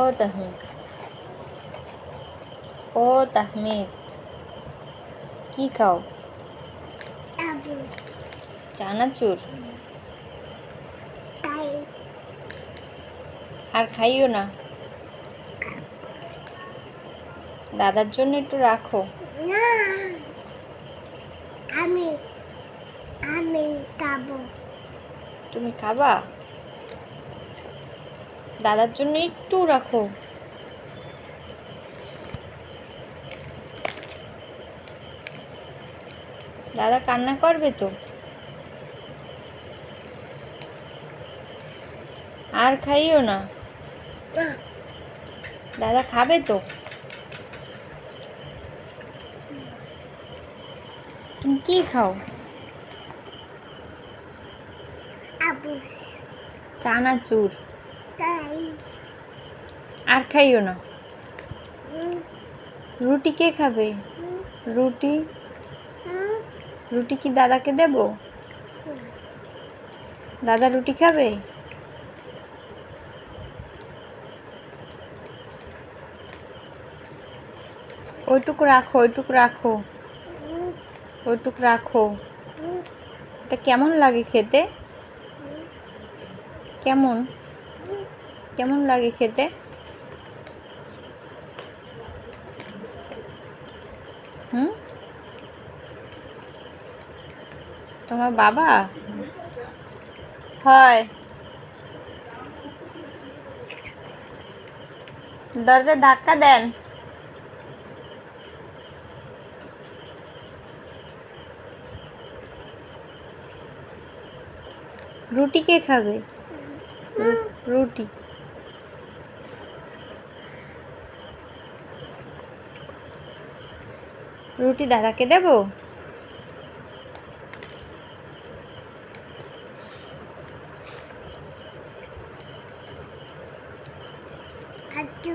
ও তাহমিদ ও তাহমিদ কি খাও চানাচুর আর খাইও না। দাদার জন্য একটু রাখো। আমি আমি খাব। তুমি খাবা? দাদার জন্য একটু রাখো। দাদা কান্না করবে তো? আর খাইও না। দাদা খাবে তো? তুমি কি খাও? চানাচুর। আর খাইও না? রুটি কে খাবে? রুটি? রুটি কি দাদাকে দেব? দাদা রুটি খাবে? ওইটুকু রাখো ওইটুকু রাখো। ওইটুকু রাখো। এটা কেমন লাগে খেতে? কেমন? কেমন লাগে খেতে? হুম? তোমার বাবা? হয়। দরজা ধাক্কা দেন। রুটি কে খাবে? রুটি। রুটি দাদাকে দেব? আজু